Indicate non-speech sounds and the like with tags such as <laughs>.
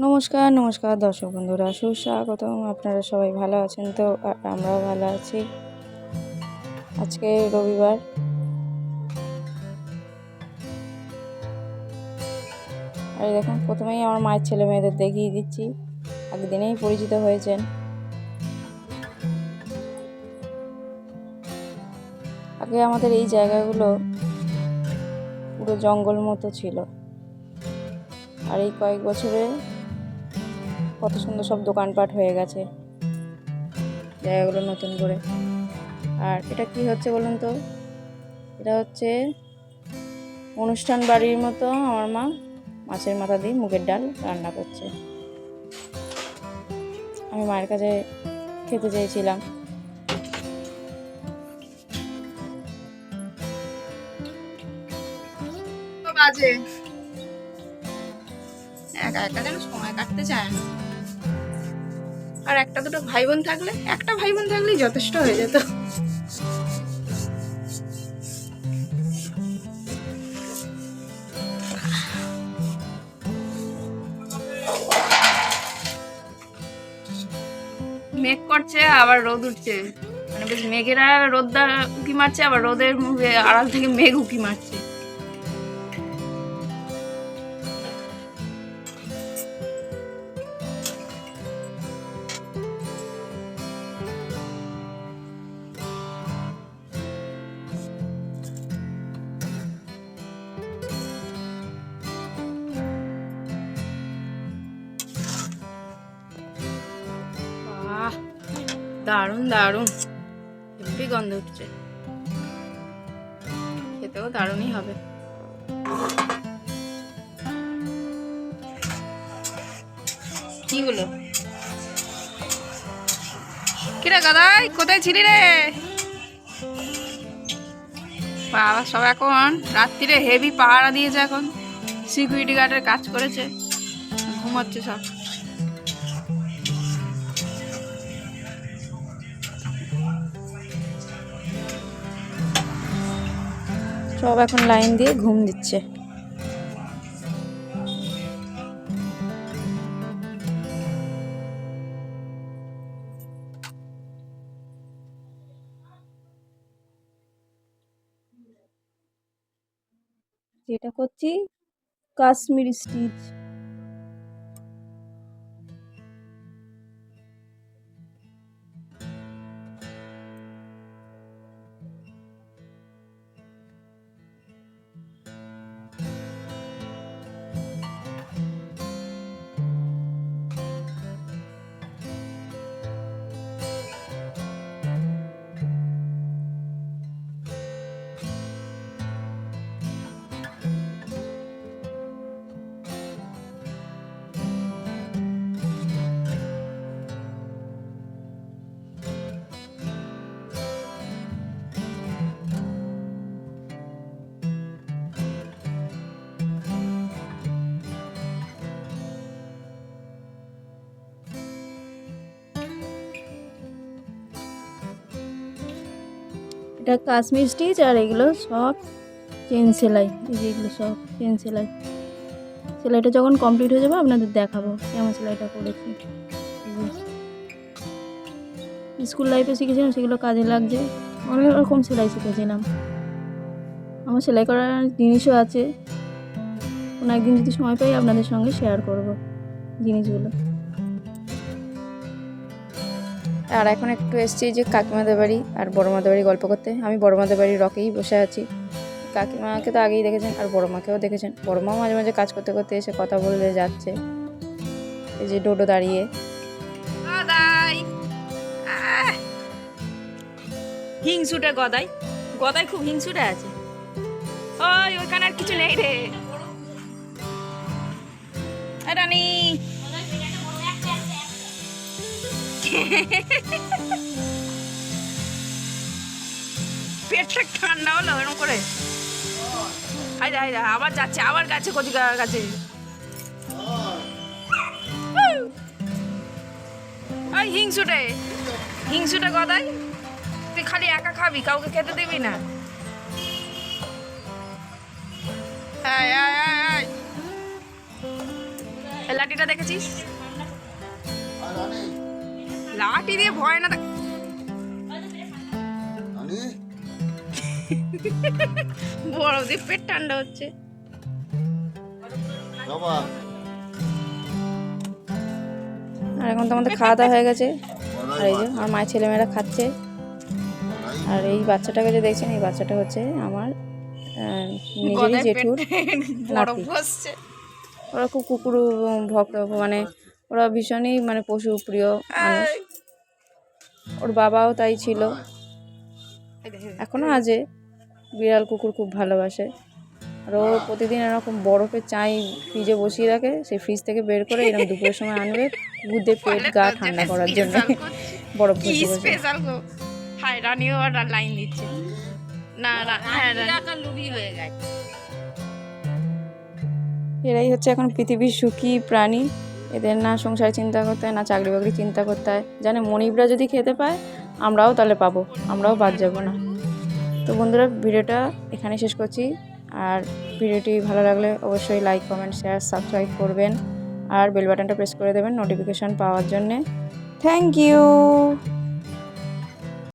নমস্কার নমস্কার দর্শক বন্ধুরা, সুস্বাগতম। আপনারা সবাই ভালো আছেন তো? আমরাও ভালো আছি। আজকে রবিবার। আর দেখুন, প্রথমেই আমার মায়ের ছেলে মেয়েদের দেখিয়ে দিচ্ছি। একদিনেই পরিচিত হয়েছেন। আগে আমাদের এই জায়গাগুলো পুরো জঙ্গল মতো ছিল। আর এই কয়েক বছরে কত সুন্দর সব দোকানপাট হয়ে গেছে। জায়গাগুলো নতুন করে। আর এটা কি হচ্ছে বলুন তো? এটা হচ্ছে অনুষ্ঠান বাড়ির মতো আমার মা মাছের মাথা দিয়ে মুগের ডাল রান্না করছে। আমি মায়ের কাছে খেতে চেয়েছিলাম। বাজে? একা একা যেন সময় কাটতে চায় না। একটা দুটো ভাই বোন থাকলে, একটা ভাই বোন থাকলেই যথেষ্ট হয়ে যেত। মেঘ করছে, আবার রোদ উঠছে। মানে বেশ মেঘেরা রোদটা উকি মারছে, আবার রোদের মুখে আড়াল থেকে মেঘ উকি মারছে। দারুণ দারুণ। হেব্বি গন্ধ উঠছে। খেতেও দারুণই হবে। কি হলো? কিরে গাদাই, কোথায় ছিলি রে? বাবা, সব এখন রাত্রিরে হেভি পাহারা দিয়েছে এখন। সিকিউরিটি গার্ডের কাজ করেছে। ঘুমাচ্ছে সব। সব এখন লাইন দিয়ে ঘুম দিচ্ছে। যেটা করছি কাশ্মীর স্টিচ। এটা কাশ্মীর স্টিচ আর এগুলো সব চেন সেলাই, এই যে এগুলো সব চেন সেলাই। সেলাইটা যখন কমপ্লিট হয়ে যাবে, আপনাদের দেখাবো কেমন সেলাইটা করেছি। স্কুল লাইফে শিখেছিলাম, সেগুলো কাজে লাগছে। অনেক রকম সেলাই শিখেছিলাম। আমার সেলাই করার জিনিসও আছে। কোনো একদিন যদি সময় পাই, আপনাদের সঙ্গে শেয়ার করব জিনিসগুলো। আর এখন একটু এসছি যে কাকিমাদের বাড়ি আর বড়মাদের বাড়ি গল্প করতে। আমি বড়মাদের বাড়ির রকেই বসে আছি। কাকিমাকে তো আগেই দেখেছেন আর বড় মাকেও দেখেছেন। বড় মাও মাঝে মাঝে কাজ করতে করতে এসে কথা বলে যাচ্ছে। এই যে ডোডো দাঁড়িয়ে। হিংসুটে গদাই। গদাই খুব হিংসুটে আছে। ওই, ওইখানে আর কিছু নেই রে। রানী! <laughs> পেটটা ঠান্ডা হলো এরকম করে। হাইদা হাইদা আবার যাচ্ছে, আবার গাছে কচি গাছে। ওই হিংসুটে হিংসুটে গদাই, তুই খালি একা খাবি, কাউকে খেতে দিবি না। লাঠিটা দেখেছিস? লাঠি দিয়ে ভয় না বরফ দিয়ে পেট ঠান্ডা হচ্ছে। আর এখন তো আমাদের খাওয়া দাওয়া হয়ে গেছে। আর এই যে আমার মায়ের ছেলেমেয়েরা খাচ্ছে। আর এই বাচ্চাটাকে যে দেখছেন এই বাচ্চাটা হচ্ছে আমার নিজেরই জেঠুর <laughs> নাতি। ওরা খুব কুকুর ভক্ত মানে ওরা ভীষণই মানে পশু প্রিয় মানুষ। ওর বাবাও তাই ছিল। এখনও আজে বিড়াল কুকুর খুব ভালোবাসে। আর ও প্রতিদিন এরকম বরফের চাই ফ্রিজে বসিয়ে রাখে সেই ফ্রিজ থেকে বের করে এরকম দুপুরের সময় আনবে কুকুরদের পেট গা ঠান্ডা করার জন্য বরফ স্পেশাল গো? হাই রানিও আর লাইন দিচ্ছে। না না হ্যাঁ রানি। লুবি হয়ে গেছে। এরাই হচ্ছে এখন পৃথিবীর সুখী প্রাণী। এদের না সংসার চিন্তা করতে হয়, না চাকরি বাকরি চিন্তা করতে হয়। জানে মনিবরা যদি খেতে পায়, আমরাও তাহলে পাবো, আমরাও বাদ যাব না। তো বন্ধুরা, ভিডিওটা এখানে শেষ করছি। আর ভিডিওটি ভালো লাগলে অবশ্যই লাইক কমেন্ট শেয়ার সাবস্ক্রাইব করবেন। আর বেল বাটনটা প্রেস করে দেবেন নোটিফিকেশান পাওয়ার জন্যে। Thank you